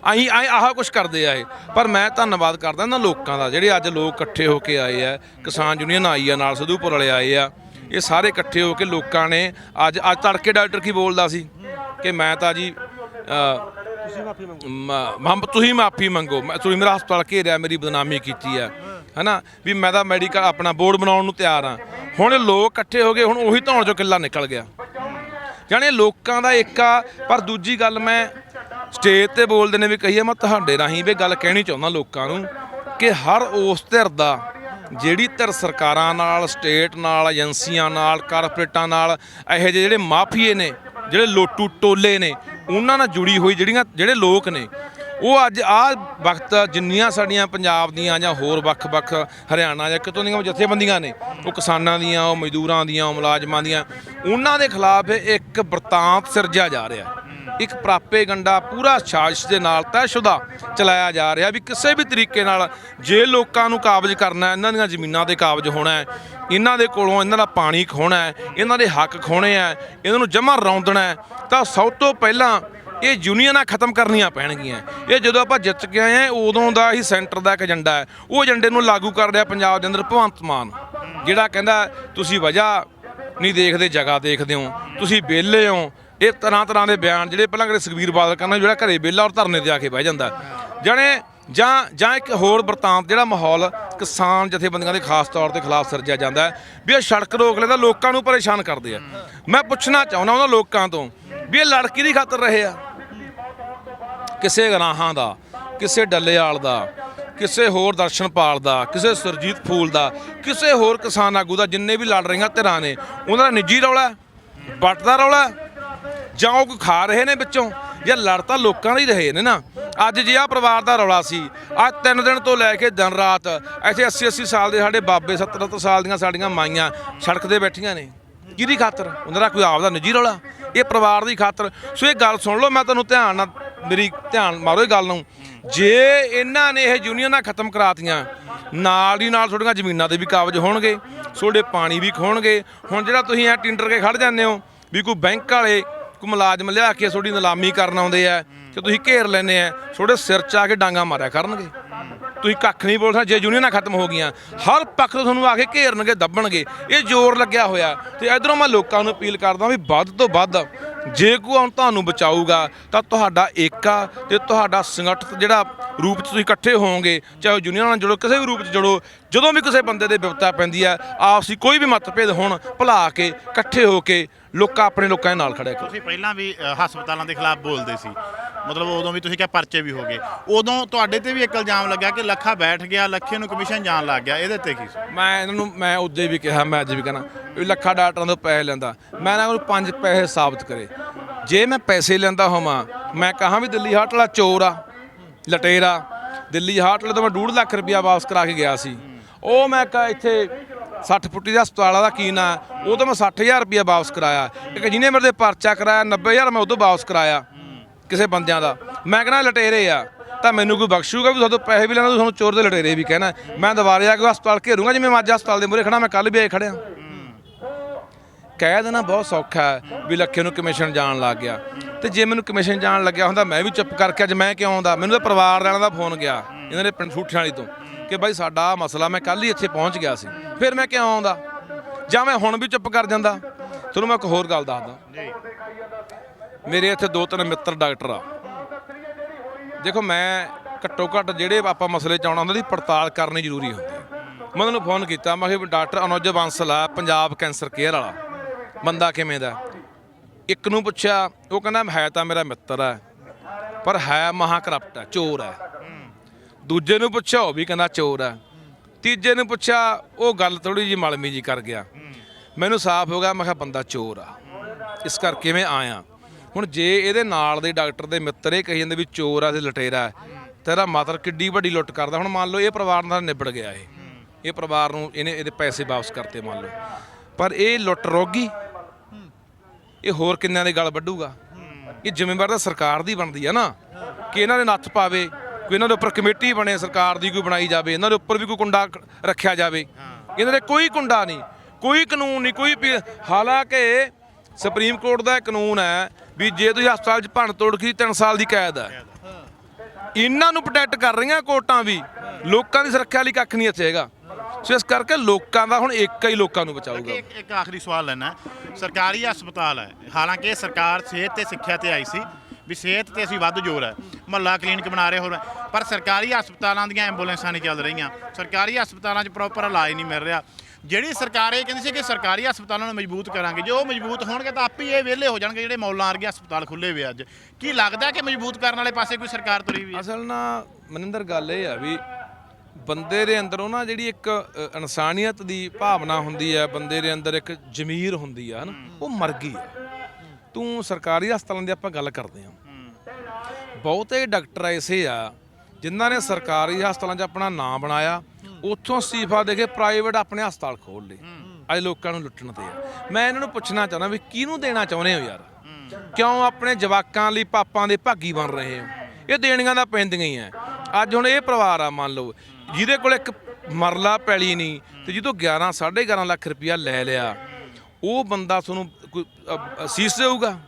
ਆਈ ਆਈ ਆਹ ਕੁਝ ਕਰਦੇ ਆ ਇਹ। ਪਰ ਮੈਂ ਧੰਨਵਾਦ ਕਰਦਾ ਇਹਨਾਂ ਲੋਕਾਂ ਦਾ ਜਿਹੜੇ ਅੱਜ ਲੋਕ ਇਕੱਠੇ ਹੋ ਕੇ ਆਏ ਆ ਕਿਸਾਨ ਯੂਨੀਅਨ ਆਈ ਆ ਨਾਲ ਸਧੂਪੁਰ ਵਾਲੇ ਆਏ ਆ ਇਹ ਸਾਰੇ ਇਕੱਠੇ ਹੋ ਕੇ ਲੋਕਾਂ ਨੇ ਅੱਜ ਅੱਜ ਤੜਕੇ ਡਾਕਟਰ ਕੀ ਬੋਲਦਾ ਸੀ ਕਿ ਮੈਂ ਤਾਂ ਜੀ ਤੁਸੀਂ ਮਾਫੀ ਮੰਗੋ ਤੁਸੀਂ ਮਾਫੀ ਮੰਗੋ। ਮੈਂ ਤੁਸੀਂ ਮੇਰਾ ਹਸਪਤਾਲ ਘੇਰਿਆ ਮੇਰੀ ਬਦਨਾਮੀ ਕੀਤੀ ਆ। ਹਨਾ? ਵੀ ਮੈਂ ਤਾਂ ਮੈਡੀਕਲ ਆਪਣਾ ਬੋਰਡ ਬਣਾਉਣ ਨੂੰ ਤਿਆਰ ਆ ਹੁਣ ਲੋਕ ਇਕੱਠੇ ਹੋ ਗਏ, ਹੁਣ ਉਹੀ ਧੌਣ ਚੋਂ ਕਿੱਲਾ ਨਿਕਲ ਗਿਆ। ਜਾਣੇ ਲੋਕਾਂ ਦਾ ਇੱਕ ਆ, ਪਰ ਦੂਜੀ ਗੱਲ ਮੈਂ ਸਟੇਜ ਤੇ ਬੋਲਦੇ ਨੇ ਵੀ ਕਹੀਏ ਮੈਂ ਤੁਹਾਡੇ ਰਾਹੀਂ ਵੀ ਗੱਲ ਕਹਿਣੀ ਚਾਹੁੰਦਾ ਲੋਕਾਂ ਨੂੰ ਕਿ ਹਰ ਉਸ ਧਿਰ ਦਾ, ਜਿਹੜੀ ਧਿਰ ਸਰਕਾਰਾਂ ਨਾਲ, ਸਟੇਟ ਨਾਲ, ਏਜੰਸੀਆਂ ਨਾਲ, ਕਾਰਪੋਰੇਟਾਂ ਨਾਲ, ਇਹੋ ਜਿਹੇ ਜਿਹੜੇ ਮਾਫੀਏ ਨੇ, ਜਿਹੜੇ ਲੋਟੂ ਟੋਲੇ ਨੇ, ਉਹਨਾਂ ਨਾਲ ਜੁੜੀ ਹੋਈ ਜਿਹੜੀਆਂ, ਜਿਹੜੇ ਲੋਕ ਨੇ ਉਹ ਅੱਜ ਆ ਵਕਤ ਜਿੰਨੀਆਂ ਸਾਡੀਆਂ ਪੰਜਾਬ ਦੀਆਂ ਜਾਂ ਹੋਰ ਵੱਖ-ਵੱਖ ਹਰਿਆਣਾ ਜਾਂ ਕਿਤੋਂ ਦੀਆਂ ਜਥੇਬੰਦੀਆਂ ਨੇ, ਉਹ ਕਿਸਾਨਾਂ ਦੀਆਂ, ਉਹ ਮਜ਼ਦੂਰਾਂ ਦੀਆਂ, ਉਹ ਮੁਲਾਜ਼ਮਾਂ ਦੀਆਂ, ਉਹਨਾਂ ਦੇ ਖਿਲਾਫ ਇੱਕ ਵਰਤਾਂਤ ਸਿਰਜਿਆ ਜਾ ਰਿਹਾ ਇੱਕ ਪ੍ਰਾਪੇ ਗੰਡਾ ਪੂਰਾ ਸਾਜ਼ਿਸ਼ ਦੇ ਨਾਲ ਤੈਅਸ਼ੁਦਾ ਚਲਾਇਆ ਜਾ ਰਿਹਾ ਵੀ ਕਿਸੇ ਵੀ ਤਰੀਕੇ ਨਾਲ ਜੇ ਲੋਕਾਂ ਨੂੰ ਕਾਬਜ਼ ਕਰਨਾ ਇਹਨਾਂ ਦੀਆਂ ਜ਼ਮੀਨਾਂ ਤੇ ਕਾਬਜ਼ ਹੋਣਾ ਹੈ, ਇਹਨਾਂ ਦੇ ਕੋਲੋਂ ਇਹਨਾਂ ਦਾ ਪਾਣੀ ਖੋਣਾ ਹੈ, ਇਹਨਾਂ ਦੇ ਹੱਕ ਖੋਣੇ ਆ ਇਹਨਾਂ ਨੂੰ ਜਮ੍ਹਾਂ ਰੌਂਦਣਾ ਤਾਂ ਸਭ ਤੋਂ ਪਹਿਲਾਂ ਇਹ ਯੂਨੀਅਨਾਂ ਖਤਮ ਕਰਨੀਆਂ ਪੈਣਗੀਆਂ। ਇਹ ਜਦੋਂ ਆਪਾਂ ਜਿੱਤ ਕੇ ਆਏ ਆ ਉਦੋਂ ਦਾ ਹੀ ਸੈਂਟਰ ਦਾ ਇੱਕ ਏਜੰਡਾ ਹੈ। ਉਹ ਏਜੰਡੇ ਨੂੰ ਲਾਗੂ ਕਰ ਰਿਹਾ ਪੰਜਾਬ ਦੇ ਅੰਦਰ ਭਗਵੰਤ ਮਾਨ। ਜਿਹੜਾ ਕਹਿੰਦਾ, ਤੁਸੀਂ ਵਜ੍ਹਾ ਨਹੀਂ ਦੇਖਦੇ, ਜਗ੍ਹਾ ਦੇਖਦੇ ਹੋ। ਤੁਸੀਂ ਵਿਹਲੇ ਹੋ। ਇਹ ਤਰ੍ਹਾਂ ਤਰ੍ਹਾਂ ਦੇ ਬਿਆਨ ਜਿਹੜੇ ਪਹਿਲਾਂ ਕਦੇ ਸੁਖਬੀਰ ਬਾਦਲ ਕਹਿੰਦਾ ਜਿਹੜਾ ਘਰੇ ਵਿਹਲਾ ਔਰ ਧਰਨੇ ਤੇ ਆ ਕੇ ਬਹਿ ਜਾਂਦਾ। ਜਾਣੇ, ਜਾਂ ਜਾਂ ਇੱਕ ਹੋਰ ਵਰਤਾਂਤ, ਜਿਹੜਾ ਮਾਹੌਲ ਕਿਸਾਨ ਜਥੇਬੰਦੀਆਂ ਦੇ ਖਾਸ ਤੌਰ ਤੇ ਖਿਲਾਫ ਸਿਰਜਿਆ ਜਾਂਦਾ ਵੀ ਇਹ ਸੜਕ ਰੋਕ ਲੈਂਦਾ, ਲੋਕਾਂ ਨੂੰ ਪਰੇਸ਼ਾਨ ਕਰਦੇ ਆ। ਮੈਂ ਪੁੱਛਣਾ ਚਾਹੁੰਦਾ ਉਹਨਾਂ ਲੋਕਾਂ ਤੋਂ ਵੀ ਇਹ ਲੜਕੀ ਦੀ ਖਾਤਰ ਰਹੇ ਆ। ਕਿਸੇ ਗਨਾਹਾਂ ਦਾ ਕਿਸੇ ਡੱਲੇਵਾਲ ਦਾ ਕਿਸੇ ਹੋਰ ਦਰਸ਼ਨਪਾਲ ਦਾ ਕਿਸੇ ਸੁਰਜੀਤ ਫੂਲ ਦਾ ਕਿਸੇ ਹੋਰ ਕਿਸਾਨ ਆਗੂ ਦਾ ਜਿੰਨੇ ਵੀ ਲੜ ਰਹੀਆਂ ਧਿਰਾਂ ਨੇ ਉਹਨਾਂ ਦਾ ਨਿੱਜੀ ਰੌਲਾ ਹੈ, ਵੱਟ ਦਾ ਰੌਲਾ ਜਾਂ ਉਹ ਕੋਈ ਖਾ ਰਹੇ ਨੇ ਵਿੱਚੋਂ ਜਾਂ ਲੜ ਤਾਂ ਲੋਕਾਂ ਦੇ ਹੀ ਰਹੇ ਨੇ ਨਾ। ਅੱਜ ਜੇ ਆ ਪਰਿਵਾਰ ਦਾ ਰੌਲਾ ਸੀ ਆ ਤਿੰਨ ਦਿਨ ਤੋਂ ਲੈ ਕੇ ਦਿਨ ਰਾਤ ਇੱਥੇ 80 80 ਸਾਲ ਦੇ ਸਾਡੇ ਬਾਬੇ 70 70 ਸਾਲ ਦੀਆਂ ਸਾਡੀਆਂ ਮਾਈਆਂ ਸੜਕ ਤੇ ਬੈਠੀਆਂ ਨੇ। ਕਿਹਦੀ ਖਾਤਰ? ਉਹਨਾਂ ਦਾ ਕੋਈ ਆਪਦਾ ਨਿੱਜੀ ਰੌਲਾ? ਇਹ ਪਰਿਵਾਰ ਦੀ ਖਾਤਰ। ਸੋ ਇਹ ਗੱਲ ਸੁਣ ਲਓ, ਮੈਂ ਤੁਹਾਨੂੰ ਧਿਆਨ ਨਾਲ, ਮੇਰੀ ਧਿਆਨ ਮਾਰੋ ਇਹ ਗੱਲ ਨੂੰ। ਜੇ ਇਹਨਾਂ ਨੇ ਇਹ ਯੂਨੀਅਨਾਂ ਖਤਮ ਕਰਾਤੀਆਂ, ਨਾਲ ਹੀ ਨਾਲ ਤੁਹਾਡੀਆਂ ਜ਼ਮੀਨਾਂ ਦੇ ਵੀ ਕਾਬਜ਼ ਹੋਣਗੇ, ਤੁਹਾਡੇ ਪਾਣੀ ਵੀ ਖੋਣਗੇ। ਹੁਣ ਜਿਹੜਾ ਤੁਸੀਂ ਐ ਟਿੰਡਰ ਕੇ ਖੜ ਜਾਂਦੇ ਹੋ, ਵੀ ਕੋਈ ਬੈਂਕ ਵਾਲੇ ਕੋਈ ਮੁਲਾਜ਼ਮ ਲਿਆ ਕੇ ਤੁਹਾਡੀ ਨਿਲਾਮੀ ਕਰਨ ਆਉਂਦੇ ਆ, ਤੇ ਤੁਸੀਂ ਘੇਰ ਲੈਨੇ ਆ, ਤੁਹਾਡੇ ਸਿਰ 'ਚ ਆ ਕੇ ਡਾਂਗਾ ਮਾਰਿਆ ਕਰਨਗੇ। ਤੁਸੀਂ ਕੱਖ ਨਹੀਂ ਬੋਲ ਸਕਦੇ, ਜੇ ਯੂਨੀਅਨਾਂ ਖਤਮ ਹੋ ਗਈਆਂ, ਹਰ ਪੱਖ ਤੋਂ ਤੁਹਾਨੂੰ ਆ ਕੇ ਘੇਰਨਗੇ, ਦੱਬਣਗੇ, ਇਹ ਜ਼ੋਰ ਲੱਗਿਆ ਹੋਇਆ। ਤੇ ਇਧਰੋਂ ਮੈਂ ਲੋਕਾਂ ਨੂੰ ਅਪੀਲ ਕਰਦਾ ਵੀ ਵੱਧ ਤੋਂ ਵੱਧ ਜੇ ਕੋਈ ਹੁਣ ਤੁਹਾਨੂੰ ਬਚਾਊਗਾ ਤਾਂ ਤੁਹਾਡਾ ਏਕਾ ਤੇ ਤੁਹਾਡਾ ਸੰਗਠਿਤ ਜਿਹੜਾ ਰੂਪ 'ਚ ਤੁਸੀਂ ਇਕੱਠੇ ਹੋਵੋਗੇ ਚਾਹੇ ਯੂਨੀਅਨਾਂ ਨਾਲ ਜੁੜੋ ਕਿਸੇ ਵੀ ਰੂਪ 'ਚ ਜੁੜੋ ਜਦੋਂ ਵੀ ਕਿਸੇ ਬੰਦੇ ਦੇ ਵਿਪਤਾ ਪੈਂਦੀ ਹੈ ਆਪਸੀ ਕੋਈ ਵੀ ਮਤਭੇਦ ਹੋਣ ਭੁਲਾ ਕੇ ਇਕੱਠੇ ਹੋ ਕੇ ਲੋਕਾਂ ਆਪਣੇ ਲੋਕਾਂ ਦੇ ਨਾਲ ਖੜਿਆ ਕਰੋ। ਤੁਸੀਂ ਪਹਿਲਾਂ ਵੀ ਹਸਪਤਾਲਾਂ ਦੇ ਖਿਲਾਫ ਬੋਲਦੇ ਸੀ। ਮਤਲਬ ਉਦੋਂ ਵੀ ਤੁਸੀਂ ਕਿਹਾ ਪਰਚੇ ਵੀ ਹੋ ਗਏ। ਉਦੋਂ ਤੁਹਾਡੇ ਤੇ ਵੀ ਇੱਕ ਇਲਜ਼ਾਮ ਲੱਗਿਆ ਕਿ ਲੱਖਾ ਬੈਠ ਗਿਆ ਲੱਖੇ ਨੂੰ ਕਮਿਸ਼ਨ ਜਾਣ ਲੱਗ ਗਿਆ। ਇਹਦੇ ਤੇ ਕੀ? ਮੈਂ ਇਹਨਾਂ ਨੂੰ ਮੈਂ ਉਦੋਂ ਵੀ ਕਿਹਾ ਮੈਂ ਅੱਜ ਵੀ ਕਹਿਣਾ ਵੀ ਲੱਖਾਂ ਡਾਕਟਰਾਂ ਤੋਂ ਪੈਸੇ ਲੈਂਦਾ। ਮੈਂ ਨਾ ਨੂੰ ਪੰਜ ਪੈਸੇ ਸਾਬਤ ਕਰੇ। ਜੇ ਮੈਂ ਪੈਸੇ ਲੈਂਦਾ ਹੋਵਾਂ, ਮੈਂ ਕਹਾਂ ਵੀ ਦਿੱਲੀ ਹਾਟ ਵਾਲਾ ਚੋਰ ਆ, ਲਟੇਰਾ। ਦਿੱਲੀ ਹਾਟ ਵਾਲੇ ਤੋਂ ਮੈਂ 2.5 ਲੱਖ ਰੁਪਇਆ ਵਾਪਸ ਕਰਾ ਕੇ ਗਿਆ ਸੀ। ਉਹ ਮੈਂ ਕਹਾ ਇੱਥੇ 60 ਫੁੱਟੀ ਦਾ ਹਸਪਤਾਲ ਦਾ ਕੀ ਨਾ, ਉਹ ਤੋਂ ਮੈਂ 60000 ਰੁਪਇਆ ਵਾਪਸ ਕਰਾਇਆ। ਇੱਕ ਜਿਹਨੇ ਮੇਰੇ ਤੇ ਪਰਚਾ ਕਰਾਇਆ 90000 ਮੈਂ ਉਦੋਂ ਵਾਪਸ ਕਰਾਇਆ ਕਿਸੇ ਬੰਦਿਆਂ ਦਾ। ਮੈਂ ਕਹਿੰਦਾ ਲਟੇਰੇ ਆ, ਤਾਂ ਮੈਨੂੰ ਕੋਈ ਬਖਸ਼ੂਗਾ ਵੀ ਤੁਹਾਨੂੰ ਪੈਸੇ ਵੀ ਲੈਣਾ, ਤੁਹਾਨੂੰ ਚੋਰ ਦੇ ਲਟੇਰੇ ਵੀ ਕਹਿਣਾ। ਮੈਂ ਦੁਬਾਰੇ ਆ ਕੇ ਹਸਪਤਾਲ ਘੇਰੂੰਗਾ, ਜਿਵੇਂ ਮੈਂ ਅੱਜ ਹਸਪਤਾਲ ਦੇ ਮੂਹਰੇ ਖੜਾ ਮੈਂ ਕੱਲ ਵੀ ਆਏ ਖੜਿਆ ਕਹਿ ਦੇਣਾ ਬਹੁਤ ਸੌਖਾ ਹੈ ਵੀ ਲੱਖੇ ਨੂੰ ਕਮਿਸ਼ਨ ਜਾਣ ਲੱਗ ਗਿਆ। ਤੇ ਜੇ ਮੈਨੂੰ ਕਮਿਸ਼ਨ ਜਾਣ ਲੱਗਿਆ ਹੁੰਦਾ, ਮੈਂ ਵੀ ਚੁੱਪ ਕਰਕੇ ਅੱਜ ਮੈਂ ਕਿਉਂ ਆਉਂਦਾ? ਮੈਨੂੰ ਤਾਂ ਪਰਿਵਾਰ ਵਾਲਿਆਂ ਦਾ ਫੋਨ ਗਿਆ, ਇਹਨਾਂ ਨੇ ਪਿੰਡ ਠੂਠਿਆਂ ਵਾਲੀ ਤੋਂ, ਕਿ ਬਾਈ ਸਾਡਾ ਆਹ ਮਸਲਾ, ਮੈਂ ਕੱਲ ਹੀ ਇੱਥੇ ਪਹੁੰਚ ਗਿਆ ਸੀ। ਫਿਰ ਮੈਂ ਕਿਉਂ ਆਉਂਦਾ? ਜਾਂ ਮੈਂ ਹੁਣ ਵੀ ਚੁੱਪ ਕਰ ਜਾਂਦਾ? ਤੁਹਾਨੂੰ ਮੈਂ ਇੱਕ ਹੋਰ ਗੱਲ ਦੱਸਦਾ। ਜੀ ਮੇਰੇ ਇੱਥੇ ਦੋ ਤਿੰਨ ਮਿੱਤਰ ਡਾਕਟਰ ਆ। ਦੇਖੋ, ਮੈਂ ਘੱਟੋ ਘੱਟ ਜਿਹੜੇ ਆਪਾਂ ਮਸਲੇ ਚ ਆਉਣਾ ਉਹਨਾਂ ਦੀ ਪੜਤਾਲ ਕਰਨੀ ਜ਼ਰੂਰੀ ਹੁੰਦੀ ਹੈ। ਮੈਂ ਉਹਨੂੰ ਫੋਨ ਕੀਤਾ, ਮੈਂ ਕਿਹਾ ਵੀ ਡਾਕਟਰ ਅਨੁਜ ਬਾਂਸਲ ਆ, ਪੰਜਾਬ ਕੈਂਸਰ ਕੇਅਰ ਵਾਲਾ। ਬੰਦਾ ਕਿਵੇਂ ਦਾ? ਇੱਕ ਨੂੰ ਪੁੱਛਿਆ, ਉਹ ਕਹਿੰਦਾ, ਹੈ ਤਾਂ ਮੇਰਾ ਮਿੱਤਰ ਹੈ, ਪਰ ਹੈ ਮਹਾ ਕਰਪਟ ਹੈ, ਚੋਰ ਹੈ। ਦੂਜੇ ਨੂੰ ਪੁੱਛਿਆ, ਉਹ ਵੀ ਕਹਿੰਦਾ, ਚੋਰ ਹੈ। ਤੀਜੇ ਨੂੰ ਪੁੱਛਿਆ, ਉਹ ਗੱਲ ਥੋੜੀ ਜਿਹੀ ਮਲਮੀ ਜੀ ਕਰ ਗਿਆ। ਮੈਨੂੰ ਸਾਫ਼ ਹੋ ਗਿਆ, ਮੈਂ ਕਿਹਾ, ਬੰਦਾ ਚੋਰ ਆ। ਇਸ ਕਰਕੇ ਮੈਂ ਆਇਆ? ਹੁਣ ਜੇ ਇਹਦੇ ਨਾਲ ਦੇ ਡਾਕਟਰ ਦੇ ਮਿੱਤਰ ਇਹ ਕਹੀ ਜਾਂਦੇ ਵੀ ਚੋਰ ਆ ਤੇ ਲਟੇਰਾ ਹੈ, ਤੇਰਾ ਮਾਤਰ ਕਿੱਡੀ ਵੱਡੀ ਲੁੱਟ ਕਰਦਾ। ਹੁਣ ਮੰਨ ਲਓ, ਇਹ ਪਰਿਵਾਰ ਨਾਲ ਨਿਬੜ ਗਿਆ ਇਹ। ਇਹ ਪਰਿਵਾਰ ਨੂੰ ਇਹਨੇ ਇਹਦੇ ਪੈਸੇ ਵਾਪਸ ਕਰਤੇ ਮੰਨ ਲਓ। ਪਰ ਇਹ ਲੁੱਟ ਰੋਗੀ ਇਹ ਹੋਰ ਕਿੰਨਿਆਂ ਦੇ ਗਲ ਵੱਢੂਗਾ? ਇਹ ਜ਼ਿੰਮੇਵਾਰ ਤਾਂ ਸਰਕਾਰ ਦੀ ਬਣਦੀ ਆ ਨਾ। ਕਿ ਇਹਨਾਂ ਦੇ ਨੱਥ ਪਾਵੇ ਕੋਈ ਇਹਨਾਂ ਦੇ ਉੱਪਰ ਕਮੇਟੀ ਬਣੇ ਸਰਕਾਰ ਦੀ ਕੋਈ ਬਣਾਈ ਜਾਵੇ ਇਹਨਾਂ ਦੇ ਉੱਪਰ ਵੀ ਕੋਈ ਕੁੰਡਾ ਕ- ਰੱਖਿਆ ਜਾਵੇ। ਇਹਨਾਂ ਦੇ ਕੋਈ ਕੁੰਡਾ ਨਹੀਂ ਕੋਈ ਕਾਨੂੰਨ ਨਹੀਂ ਕੋਈ ਹਾਲਾਂਕਿ ਸੁਪਰੀਮ ਕੋਰਟ ਦਾ ਕਾਨੂੰਨ ਹੈ ਵੀ ਜੇ ਤੁਸੀਂ ਹਸਪਤਾਲ 'ਚ ਭੰਨ ਤੋੜ ਕੀਤੀ 3 ਸਾਲ ਦੀ ਕੈਦ ਹੈ। ਇਹਨਾਂ ਨੂੰ ਪ੍ਰੋਟੈਕਟ ਕਰ ਰਹੀਆਂ ਕੋਰਟਾਂ ਵੀ। ਲੋਕਾਂ ਦੀ ਸੁਰੱਖਿਆ ਲਈ ਕੱਖ ਨਹੀਂ ਇੱਥੇ ਹੈਗਾ। ਸੋ ਇਸ ਕਰਕੇ ਲੋਕਾਂ ਦਾ ਹੁਣ ਇੱਕ ਹੀ ਲੋਕਾਂ ਨੂੰ ਬਚਾਊਗਾ। ਇੱਕ ਇੱਕ ਆਖਰੀ ਸਵਾਲ ਲੈਣਾ ਸਰਕਾਰੀ ਹਸਪਤਾਲ ਹੈ। ਹਾਲਾਂਕਿ ਸਰਕਾਰ ਸਿਹਤ ਤੇ ਸਿੱਖਿਆ ਤੇ ਆਈ ਸੀ ਵੀ ਸਿਹਤ ਤੇ ਅਸੀਂ ਵੱਧ ਜ਼ੋਰ ਹੈ। ਮਹੱਲਾ ਕਲੀਨਿਕ ਬਣਾ ਰਹੇ ਹੋਰ। ਪਰ ਸਰਕਾਰੀ ਹਸਪਤਾਲਾਂ ਦੀਆਂ ਐਂਬੂਲੈਂਸਾਂ ਨਹੀਂ ਚੱਲ ਰਹੀਆਂ। ਸਰਕਾਰੀ ਹਸਪਤਾਲਾਂ 'ਚ ਪ੍ਰੋਪਰ ਇਲਾਜ ਨਹੀਂ ਮਿਲ ਰਿਹਾ। ਜਿਹੜੀ ਸਰਕਾਰ ਇਹ ਕਹਿੰਦੀ ਸੀ ਕਿ ਸਰਕਾਰੀ ਹਸਪਤਾਲਾਂ ਨੂੰ ਮਜ਼ਬੂਤ ਕਰਾਂਗੇ ਜੇ ਉਹ ਮਜ਼ਬੂਤ ਹੋਣਗੇ ਤਾਂ ਆਪੇ ਹੀ ਇਹ ਵਿਹਲੇ ਹੋ ਜਾਣਗੇ ਜਿਹੜੇ ਮੌਲਾਂ ਵਰਗੇ ਹਸਪਤਾਲ ਖੁੱਲੇ ਹੋਏ ਅੱਜ। ਕੀ ਲੱਗਦਾ ਕਿ ਮਜ਼ਬੂਤ ਕਰਨ ਵਾਲੇ ਪਾਸੇ ਕੋਈ ਸਰਕਾਰ ਤੁਰੀ ਵੀ ਹੈ? ਅਸਲ ਨਾ ਮਨਿੰਦਰ ਗੱਲ ਇਹ ਆ ਵੀ ਬੰਦੇ ਦੇ ਅੰਦਰੋਂ ਨਾ ਜਿਹੜੀ ਇੱਕ ਅ, ਇਨਸਾਨੀਅਤ ਦੀ ਭਾਵਨਾ ਹੁੰਦੀ ਹੈ ਬੰਦੇ ਦੇ ਅੰਦਰ ਇੱਕ ਜ਼ਮੀਰ ਹੁੰਦੀ ਆ ਹਨ? ਉਹ ਮਰ ਗਈ ਆ। ਤੂੰ ਸਰਕਾਰੀ ਹਸਪਤਾਲਾਂ ਦੀ ਆਪਾਂ ਗੱਲ ਕਰਦੇ ਆ। ਬਹੁਤੇ ਡਾਕਟਰ ਐਸੇ ਆ ਜਿਨ੍ਹਾਂ ਨੇ ਸਰਕਾਰੀ ਹਸਪਤਾਲਾਂ 'ਚ ਆਪਣਾ ਨਾਮ ਬਣਾਇਆ ਉੱਥੋਂ ਅਸਤੀਫਾ ਦੇ ਕੇ ਪ੍ਰਾਈਵੇਟ ਆਪਣੇ ਹਸਪਤਾਲ ਖੋਲ ਲਏ। ਅੱਜ ਲੋਕਾਂ ਨੂੰ ਲੁੱਟਣ ਤੇ ਆ। ਮੈਂ ਇਹਨਾਂ ਨੂੰ ਪੁੱਛਣਾ ਚਾਹੁੰਦਾ ਵੀ ਕਿਹਨੂੰ ਦੇਣਾ ਚਾਹੁੰਦੇ ਹੋ ਯਾਰ? ਕਿਉਂ ਆਪਣੇ ਜਵਾਕਾਂ ਲਈ ਪਾਪਾਂ ਦੇ ਭਾਗੀ ਬਣ ਰਹੇ ਹੋ? ਇਹ ਦੇਣੀਆਂ ਤਾਂ ਪੈਂਦੀਆਂ ਹੀ ਆ। ਅੱਜ ਹੁਣ ਇਹ ਪਰਿਵਾਰ ਆ ਮੰਨ ਲਓ ਜਿਹਦੇ ਕੋਲ ਇੱਕ ਮਰਲਾ ਪੈਲੀ ਨਹੀਂ ਤੇ ਜਿਹਦੋਂ 11 11.5 ਲੱਖ ਰੁਪਇਆ ਲੈ ਲਿਆ ਉਹ ਬੰਦਾ ਤੁਹਾਨੂੰ ਕੋਈ ਅ- ਅਸੀਸ ਦੇਊਗਾ?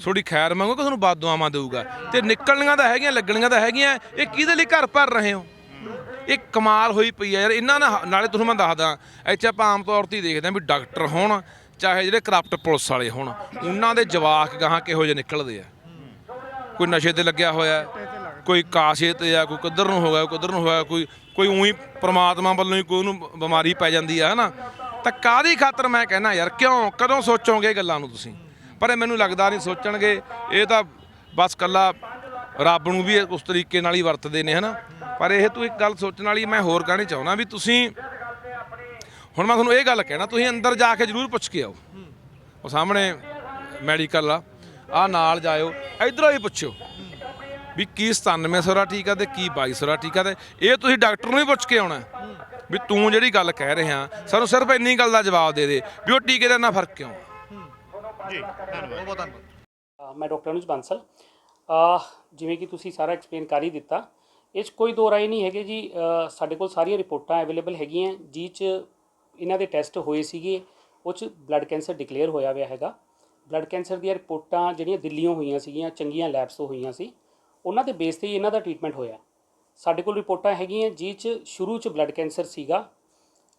ਤੁਹਾਡੀ ਖੈਰ ਮੰਗੋ ਕਿ ਤੁਹਾਨੂੰ ਦੁਆਵਾਂ ਦੇਊਗਾ? ਤੇ ਨਿਕਲਣੀਆਂ ਤਾਂ ਹੈਗੀਆਂ ਲੱਗਣੀਆਂ ਤਾਂ ਹੈਗੀਆਂ ਇਹ ਕਿਹਦੇ ਲਈ ਘਰ ਭਰ ਰਹੇ ਹੋ? ਇਹ ਕਮਾਲ ਹੋਈ ਪਈ ਆ ਯਾਰ ਇਹਨਾਂ ਨਾਲ ਨਾਲੇ ਤੁਹਾਨੂੰ ਮੈਂ ਦੱਸਦਾ ਇੱਥੇ ਆਪਾਂ ਆਮ ਤੌਰ ਤੇ ਹੀ ਦੇਖਦੇ ਹਾਂ ਵੀ ਡਾਕਟਰ ਹੋਣ ਚਾਹੇ ਜਿਹੜੇ ਕਰਪਟ ਪੁਲਿਸ ਵਾਲੇ ਹੋਣ ਉਹਨਾਂ ਦੇ ਜਵਾਕ ਗਾਹਾਂ ਕਿਹੋ ਜਿਹੇ ਨਿਕਲਦੇ ਆ? ਕੋਈ ਨਸ਼ੇ ਤੇ ਲੱਗਿਆ ਹੋਇਆ ਹੈ, ਕੋਈ ਕਾਸ਼ੇ ਤੇ ਆ ਕੋਈ ਕਿੱਧਰ ਨੂੰ ਹੋ ਗਿਆ ਕਿੱਧਰ ਨੂੰ ਹੋਇਆ ਕੋਈ ਕੋਈ ਉਹੀ ਪ੍ਰਮਾਤਮਾ ਵੱਲੋਂ ਹੀ ਕੋਈ ਉਹਨੂੰ ਬਿਮਾਰੀ ਪੈ ਜਾਂਦੀ ਆ, ਹਨਾ? ਤਾਂ ਕਾਦੀ ਖਾਤਰ ਮੈਂ ਕਹਿਣਾ ਯਾਰ, ਕਿਉਂ, ਕਦੋਂ ਸੋਚੋਗੇ ਇਹ ਗੱਲਾਂ ਨੂੰ ਤੁਸੀਂ? ਪਰ ਇਹ ਮੈਨੂੰ ਲੱਗਦਾ ਨਹੀਂ ਸੋਚਣਗੇ, ਇਹ ਤਾਂ ਬਸ ਕੱਲਾ ਰੱਬ ਨੂੰ ਵੀ ਉਸ ਤਰੀਕੇ ਨਾਲ ਹੀ ਵਰਤਦੇ ਨੇ, ਹਨਾ? ਪਰ ਇਹ ਤੂੰ ਇੱਕ ਗੱਲ ਸੋਚਣ ਵਾਲੀ ਮੈਂ ਹੋਰ ਕਹਿਣੀ ਚਾਹੁੰਦਾ ਵੀ ਤੁਸੀਂ, ਹੁਣ ਮੈਂ ਤੁਹਾਨੂੰ ਇਹ ਗੱਲ ਕਹਿਣਾ, ਤੁਸੀਂ ਅੰਦਰ ਜਾ ਕੇ ਜ਼ਰੂਰ ਪੁੱਛ ਕੇ ਆਓ। ਉਹ ਸਾਹਮਣੇ ਮੈਡੀਕਲ ਆ ਆ ਨਾਲ ਜਾਇਓ, ਇਧਰੋਂ ਹੀ ਪੁੱਛਿਓ। ਵੀ ਕੀ 9700 ਟੀਕਾ ਤੇ ਕੀ 2200 ਟੀਕਾ ਤੇ ਇਹ ਤੁਸੀਂ ਡਾਕਟਰ ਨੂੰ ਹੀ ਪੁੱਛ ਕੇ ਆਉਣਾ। ਵੀ ਤੂੰ ਜਿਹੜੀ ਗੱਲ ਕਹਿ ਰਿਹਾ ਸਾਨੂੰ ਸਿਰਫ ਇੰਨੀ ਗੱਲ ਦਾ ਜਵਾਬ ਦੇ ਦੇ ਵੀ ਉਹ ਟੀਕੇ ਦਾ ਨਾ ਫ਼ਰਕ ਕਿਉਂ ਜੀ ਧੰਨਵਾਦ। ਬਹੁਤ ਧੰਨਵਾਦ। ਮੈਂ ਡਾਕਟਰ ਅਨੁਜ ਬਾਂਸਲ। ਅ, ਜਿਵੇਂ ਕਿ ਤੁਸੀਂ ਸਾਰਾ ਐਕਸਪਲੇਨ ਕਰ ਹੀ ਦਿੱਤਾ ਇਹ 'ਚ ਕੋਈ ਦੋ ਰਾਏ ਨਹੀਂ ਹੈਗੇ ਜੀ। ਸਾਡੇ ਕੋਲ ਸਾਰੀਆਂ ਰਿਪੋਰਟਾਂ ਅਵੇਲੇਬਲ ਹੈਗੀਆਂ ਜਿਹ 'ਚ ਇਹਨਾਂ ਦੇ ਟੈਸਟ ਹੋਏ ਸੀਗੇ ਉਹ 'ਚ ਬਲੱਡ ਕੈਂਸਰ ਡਿਕਲੇਅਰ ਹੋਇਆ ਹੋਇਆ ਹੈਗਾ। ਬਲੱਡ ਕੈਂਸਰ ਦੀਆਂ ਰਿਪੋਰਟਾਂ ਜਿਹੜੀਆਂ ਦਿੱਲੀੋਂ ਹੋਈਆਂ ਸੀਗੀਆਂ ਚੰਗੀਆਂ ਲੈਬਸ ਤੋਂ ਹੋਈਆਂ ਸੀ। ਉਹਨਾਂ ਦੇ ਬੇਸ ਤੇ ਹੀ ਇਹਨਾਂ ਦਾ ਟ੍ਰੀਟਮੈਂਟ ਹੋਇਆ। ਸਾਡੇ ਕੋਲ ਰਿਪੋਰਟਾਂ ਹੈਗੀਆਂ ਜਿਹ 'ਚ, ਸ਼ੁਰੂ 'ਚ ਬਲੱਡ ਕੈਂਸਰ ਸੀਗਾ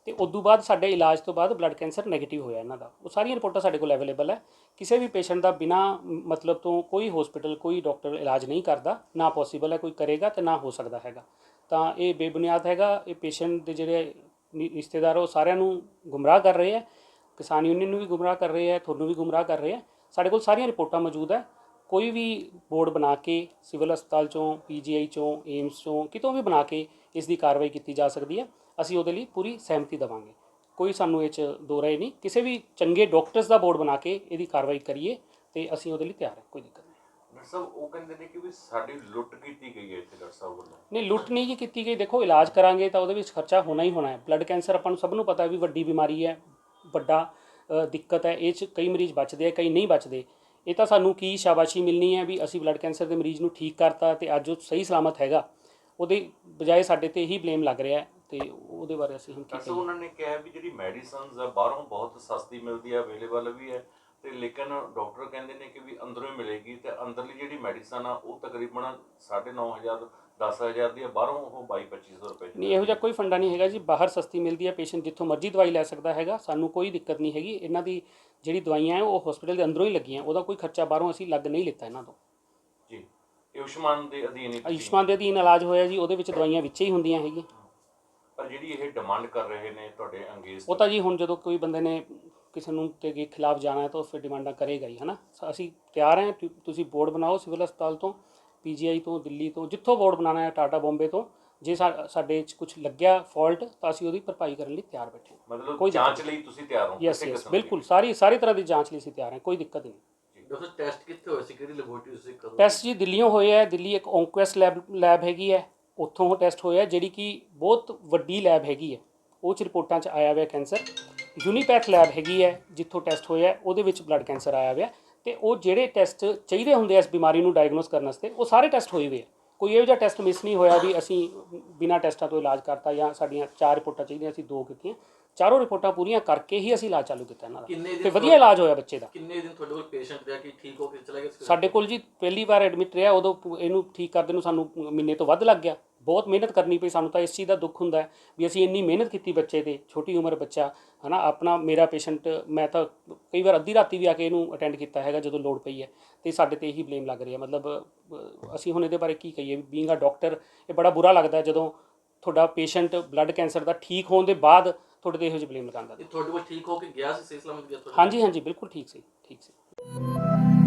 ਤੇ ਉਦੋਂ ਬਾਅਦ ਸਾਡੇ ਇਲਾਜ ਤੋਂ ਬਾਅਦ ਬਲੱਡ ਕੈਂਸਰ ਨੈਗੇਟਿਵ ਹੋਇਆ ਇਹਨਾਂ ਦਾ। ਉਹ ਸਾਰੀਆਂ ਰਿਪੋਰਟਾਂ ਸਾਡੇ ਕੋਲ ਅਵੇਲੇਬਲ ਹੈ। ਕਿਸੇ ਵੀ ਪੇਸ਼ੈਂਟ ਦਾ ਬਿਨਾ ਮਤਲਬ ਤੋਂ ਕੋਈ ਹਸਪੀਟਲ ਕੋਈ ਡਾਕਟਰ ਇਲਾਜ ਨਹੀਂ ਕਰਦਾ, ਨਾ ਪੋਸੀਬਲ ਹੈ ਕੋਈ ਕਰੇਗਾ ਤੇ ਨਾ ਹੋ ਸਕਦਾ ਹੈਗਾ। ਤਾਂ ਇਹ ਬੇਬੁਨਿਆਦ ਹੈਗਾ, ਇਹ ਪੇਸ਼ੈਂਟ ਦੇ ਜਿਹੜੇ ਨਿ- ਰਿਸ਼ਤੇਦਾਰ ਉਹ ਸਾਰਿਆਂ ਨੂੰ ਗੁੰਮਰਾਹ ਕਰ ਰਹੇ ਹੈ। ਕਿਸਾਨ ਯੂਨੀਅਨ ਨੂੰ ਵੀ ਗੁੰਮਰਾਹ ਕਰ ਰਹੇ ਹੈ, ਤੁਹਾਨੂੰ ਵੀ ਗੁੰਮਰਾਹ ਕਰ ਰਹੇ ਹੈ। ਸਾਡੇ ਕੋਲ ਸਾਰੀਆਂ ਰਿਪੋਰਟਾਂ ਮੌਜੂਦ ਹੈ। ਕੋਈ ਵੀ ਬੋਰਡ ਬਣਾ ਕੇ ਸਿਵਲ ਹਸਪਤਾਲ ਚੋਂ ਪੀਜੀਆਈ ਚੋਂ ਏਮਸ ਚੋਂ ਕਿਤੋਂ ਵੀ ਬਣਾ ਕੇ ਇਸ ਦੀ ਕਾਰਵਾਈ ਕੀਤੀ ਜਾ ਸਕਦੀ ਹੈ ਅਸੀਂ ਉਹਦੇ ਲਈ ਪੂਰੀ ਸਹਿਮਤੀ ਦੇਵਾਂਗੇ। ਕੋਈ ਸਾਨੂੰ ਇਹ ਚ ਦੋ ਰਾਏ ਨਹੀਂ ਕਿਸੇ ਵੀ ਚੰਗੇ ਡਾਕਟਰਸ ਦਾ ਬੋਰਡ ਬਣਾ ਕੇ ਇਹਦੀ ਕਾਰਵਾਈ ਕਰੀਏ ਤੇ ਅਸੀਂ ਉਹਦੇ ਲਈ ਤਿਆਰ ਹਾਂ ਕੋਈ ਦਿੱਕਤ ਨਹੀਂ। ਡਾਕਟਰ ਸਾਹਿਬ ਉਹ ਕਹਿੰਦੇ ਨੇ ਕਿ ਵੀ ਸਾਡੀ ਲੁੱਟ ਕੀਤੀ ਗਈ ਹੈ ਇੱਥੇ ਡਾਕਟਰ ਸਾਹਿਬ ਵੱਲੋਂ। ਨਹੀਂ ਲੁੱਟ ਨਹੀਂ ਜੀ ਕੀਤੀ ਗਈ ਦੇਖੋ ਇਲਾਜ ਕਰਾਂਗੇ ਤਾਂ ਉਹਦੇ ਵਿੱਚ ਖਰਚਾ ਹੋਣਾ ਹੀ ਹੋਣਾ ਹੈ। ਬਲੱਡ ਕੈਂਸਰ ਆਪਾਂ ਨੂੰ ਸਭ ਨੂੰ ਪਤਾ ਵੀ ਵੱਡੀ ਬਿਮਾਰੀ ਹੈ ਵੱਡਾ ਦਿੱਕਤ ਹੈ ਇਹ ਚ ਕਈ ਮਰੀਜ਼ ਬਚਦੇ ਆ ਕਈ ਨਹੀਂ ਬਚਦੇ। ਇਹ ਤਾਂ ਸਾਨੂੰ ਕੀ ਸ਼ਾਬਾਸ਼ੀ ਮਿਲਣੀ ਹੈ ਵੀ ਅਸੀਂ ਬਲੱਡ ਕੈਂਸਰ ਦੇ ਮਰੀਜ਼ ਨੂੰ ਠੀਕ ਕਰਤਾ ਤੇ ਅੱਜ ਉਹ ਸਹੀ ਸਲਾਮਤ ਹੈਗਾ। ਉਹਦੇ ਬਜਾਏ ਸਾਡੇ ਤੇ ਹੀ ਬਲੇਮ ਲੱਗ ਰਿਹਾ ਹੈ ਤੇ ਉਹਦੇ ਬਾਰੇ ਅਸੀਂ ਹੁਣ ਕੀ ਕਰੀਏ ਉਹਨਾਂ ਨੇ ਕਿਹਾ ਵੀ ਜਿਹੜੀ ਮੈਡੀਸਨਸ ਆ ਬਾਹਰੋਂ ਬਹੁਤ ਸਸਤੀ ਮਿਲਦੀ ਹੈ ਅਵੇਲੇਬਲ ਵੀ ਹੈ ਤੇ ਲੇਕਿਨ ਡਾਕਟਰ ਕਹਿੰਦੇ ਨੇ ਕਿ ਵੀ ਅੰਦਰੋਂ ਹੀ ਮਿਲੇਗੀ ਤੇ ਅੰਦਰਲੀ ਜਿਹੜੀ ਮੈਡੀਸਨ ਆ ਉਹ ਤਕਰੀਬਨ 9500 10000 ਦੀ ਆ ਬਾਹਰੋਂ ਉਹ 22 2500 ਰੁਪਏ ਦੀ ਨਹੀਂ ਇਹੋ ਜਿਹਾ ਕੋਈ ਫੰਡਾ ਨਹੀਂ ਹੈਗਾ ਜੀ। ਬਾਹਰ ਸਸਤੀ ਮਿਲਦੀ ਹੈ ਪੇਸ਼ੈਂਟ ਜਿੱਥੋਂ ਮਰਜ਼ੀ ਦਵਾਈ ਲੈ ਸਕਦਾ ਹੈਗਾ। ਸਾਨੂੰ ਕੋਈ ਦਿੱਕਤ ਨਹੀਂ ਹੈਗੀ। ਇਹਨਾਂ ਦੀ ਜਿਹੜੀ ਦਵਾਈਆਂ ਹੈ ਉਹ ਹਸਪੀਟਲ ਦੇ ਅੰਦਰੋਂ ਹੀ ਲੱਗੀਆਂ। ਉਹਦਾ ਕੋਈ ਖਰਚਾ ਬਾਹਰੋਂ ਅਸੀਂ ਲੱਗ ਨਹੀਂ ਲਿੱਤਾ ਇਹਨਾਂ ਤੋਂ। ਜੀ। ਆਯੁਸ਼ਮਾਨ ਦੇ ਅਧੀਨ ਹੀ ਤੁਸੀਂ- ਆਯੁਸ਼ਮਾਨ ਦੇ ਅਧੀਨ ਇਲਾਜ ਹੋਇਆ ਜੀ। ਉਹਦੇ ਵਿੱਚ ਦਵਾਈਆਂ ਵਿੱਚ ਹੀ ਹੁੰਦੀਆਂ ਹੈਗੀਆਂ। ਪਰ ਜਿਹੜੀ ਇਹ ਡਿਮਾਂਡ ਕਰ ਰਹੇ ਨੇ ਤੁਹਾਡੇ ਅੰਗੇਜ਼ ਉਹ ਤਾਂ ਜੀ ਹੁਣ ਜਦੋਂ ਕੋਈ ਬੰਦੇ ਨੇ ਕਿਸੇ ਨੂੰ ਤੇ ਦੇ ਖਿਲਾਫ ਜਾਣਾ ਹੈ ਤਾਂ ਉਹ ਫਿਰ ਡਿਮਾਂਡਾਂ ਕਰੇਗਾ ਹੀ ਹਨਾ? ਸ- ਅਸੀਂ ਤਿਆਰ ਹਾਂ। ਤੁ- ਤੁਸੀਂ ਬੋਰਡ ਬਣਾਓ ਸਿਵਲ ਹਸਪਤਾਲ ਤੋਂ। ਪੀਜੀਆਈ ਤੋਂ ਦਿੱਲੀ ਤੋਂ ਜਿੱਥੋਂ ਬੋਰਡ ਬਣਾਉਣਾ ਹੈ ਟਾਟਾ ਬੰਬੇ ਤੋਂ ਜੇ ਸਾ- ਸਾਡੇ 'ਚ ਕੁਝ ਲੱਗਿਆ ਫਾਲਟ ਤਾਂ ਅਸੀਂ ਉਹਦੀ ਭਰਪਾਈ ਕਰਨ ਲਈ ਤਿਆਰ ਬੈਠੇ ਹਾਂ। ਮਤਲਬ ਕੋਈ ਦਿੱਕਤ ਜਾਂਚ ਲਈ ਤੁਸੀਂ ਤਿਆਰ ਹੋ ਯੈਸ ਕਿਸੇ ਯੈਸ ਕਿਸਮ ਦੀ। ਬਿਲਕੁਲ ਸਾਰੀ ਸਾਰੀ ਤਰ੍ਹਾਂ ਦੀ ਜਾਂਚ ਲਈ ਅਸੀਂ ਤਿਆਰ ਹਾਂ ਕੋਈ ਦਿੱਕਤ ਨਹੀਂ। ਡਾਕਟਰ ਟੈਸਟ ਕਿੱਥੇ ਹੋਏ ਸੀ ਕਿਹੜੀ ਲੈਬੋਰਟਰੀ ਸੀ ਕਦੋਂ ਟੈਸਟ ਜੀ ਦਿੱਲੀੋਂ ਹੋਏ ਹੈ ਦਿੱਲੀ ਇੱਕ ਓਂਕੁਐਸ ਲੈਬ ਲੈਬ ਹੈਗੀ ਹੈ ਉੱਥੋਂ ਉਹ ਟੈਸਟ ਹੋਇਆ ਜਿਹੜੀ ਕਿ ਬਹੁਤ ਵੱਡੀ ਲੈਬ ਹੈਗੀ ਹੈ। ਉਹ ਚ ਰਿਪੋਰਟਾਂ ਚ ਆਇਆ ਹੋਇਆ ਕੈਂਸਰ ਯੂਨੀਪੈਥ ਲੈਬ ਹੈਗੀ ਹੈ ਜਿੱਥੋਂ ਟੈਸਟ ਹੋਇਆ ਉਹਦੇ ਵਿੱਚ ਬਲੱਡ ਕੈਂਸਰ ਆਇਆ ਹੋਇਆ। ਤੇ ਉਹ ਜਿਹੜੇ ਟੈਸਟ ਚਾਹੀਦੇ ਹੁੰਦੇ ਆ ਇਸ ਬਿਮਾਰੀ ਨੂੰ ਡਾਇਗਨੋਸ ਕਰਨ ਵਾਸਤੇ ਉਹ ਸਾਰੇ ਟੈਸਟ ਹੋਏ ਹੋਏ ਆ। ਕੋਈ ਇਹੋ ਜਿਹਾ ਟੈਸਟ ਮਿਸ ਨਹੀਂ ਹੋਇਆ ਵੀ ਅਸੀਂ ਬਿਨਾਂ ਟੈਸਟਾਂ ਤੋਂ ਇਲਾਜ ਕਰਤਾ ਜਾਂ ਸਾਡੀਆਂ ਚਾਰ ਰਿਪੋਰਟਾਂ ਚਾਹੀਦੀਆਂ ਅਸੀਂ ਦੋ ਕੀਤੀਆਂ। ਚਾਰੋਂ ਰਿਪੋਰਟਾਂ ਪੂਰੀਆਂ ਕਰਕੇ ਹੀ ਅਸੀਂ ਇਲਾਜ ਚਾਲੂ ਕੀਤਾ ਇਹਨਾਂ ਦਾ। ਤੇ ਵਧੀਆ ਇਲਾਜ ਹੋਇਆ ਬੱਚੇ ਦਾ। ਕਿੰਨੇ ਦਿਨ ਤੁਹਾਡੇ ਕੋਲ ਪੇਸ਼ੈਂਟ ਰਿਹਾ ਕਿ ਠੀਕ ਹੋ ਕੇ ਚਲਾ ਗਿਆ? ਸਾਡੇ ਕੋਲ ਜੀ ਪਹਿਲੀ ਵਾਰ ਐਡਮਿਟ ਰਿਹਾ ਉਦੋਂ ਇਹਨੂੰ ਠੀਕ ਕਰਦੇ ਨੂੰ ਸਾਨੂੰ ਮਹੀਨੇ ਤੋਂ ਵੱਧ ਲੱਗ ਗਿਆ। ਬਹੁਤ ਮਿਹਨਤ ਕਰਨੀ ਪਈ ਸਾਨੂੰ ਤਾਂ ਇਸ ਚੀਜ਼ ਦਾ ਦੁੱਖ ਹੁੰਦਾ ਹੈ ਵੀ ਅਸੀਂ ਇੰਨੀ ਮਿਹਨਤ ਕੀਤੀ ਬੱਚੇ ਤੇ ਛੋਟੀ ਉਮਰ ਬੱਚਾ ਹਨਾ ਆਪਣਾ ਮੇਰਾ ਪੇਸ਼ੈਂਟ ਮੈਂ ਤਾਂ ਕਈ ਵਾਰ ਅੱਧੀ ਰਾਤੀ ਵੀ ਆ ਕੇ ਇਹਨੂੰ ਅਟੈਂਡ ਕੀਤਾ ਹੈਗਾ ਜਦੋਂ ਲੋੜ ਪਈ ਹੈ ਤੇ ਸਾਡੇ ਤੇ ਇਹੀ ਬਲੇਮ ਲੱਗ ਰਿਹਾ ਮਤਲਬ ਅ, ਅਸੀਂ ਹੁਣ ਇਹਦੇ ਬਾਰੇ ਕੀ ਕਹੀਏ ਬੀਇੰਗ ਅ ਡਾਕਟਰ ਇਹ ਬੜਾ ਬੁਰਾ ਲੱਗਦਾ ਹੈ ਜਦੋਂ ਤੁਹਾਡਾ ਪੇਸ਼ੈਂਟ ਬਲੱਡ ਕੈਂਸਰ ਦਾ ਠੀਕ ਹੋਣ ਦੇ ਬਾਅਦ ਤੁਹਾਡੇ ਤੇ ਇਹੋ ਜਿਹੇ ਬਲੇਮ ਲਗਾਉਂਦਾ। ਤੁਹਾਡੇ ਕੋਲ ਠੀਕ ਹੋ ਕੇ ਗਿਆ ਸੀ ਸਹੀ ਸਲਾਮਤ ਗਿਆ ਤੁਹਾਡੇ ਹਾਂਜੀ ਹਾਂਜੀ ਬਿਲਕੁਲ ਠੀਕ ਸੀ ਠੀਕ ਸੀ।